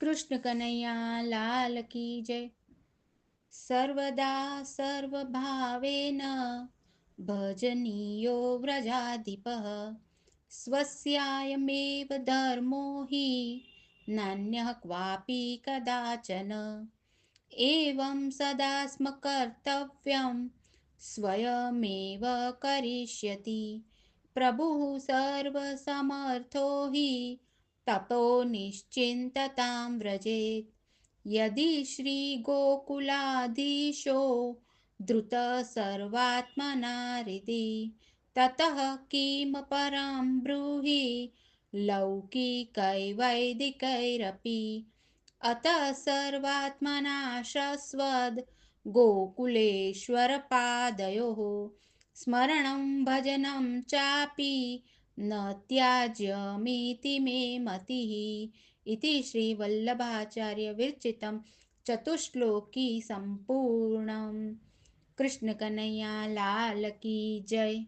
कृष्ण कन्हैया, लाल की जय। सर्वदा सर्वभावेन भजनीयो व्रजाधिपः स्वस्यायमेव धर्मो हि नान्यः क्वापि कदाचन। एवं सदा स्म कर्तव्यं स्वयमेव करिष्यति। प्रभुः सर्वसमर्थो हि ततो निश्चिन्ततां व्रजेत्। यदि श्रीगोकुलाधीशो धृतः सर्वात्मना हृदि, ततः किं ब्रूहि लौकिकैवैदिकैरपि। अतः सर्वात्मना शस्वद् गोकुलेश्वरपादयोः। स्मरणं भजनं चापि न त्याज्यमिति मे मतिः इति श्रीवल्लभाचार्यविरचितं चतुश्लोकी सम्पूर्णम्। कृष्ण कन्हैया लाल की जय।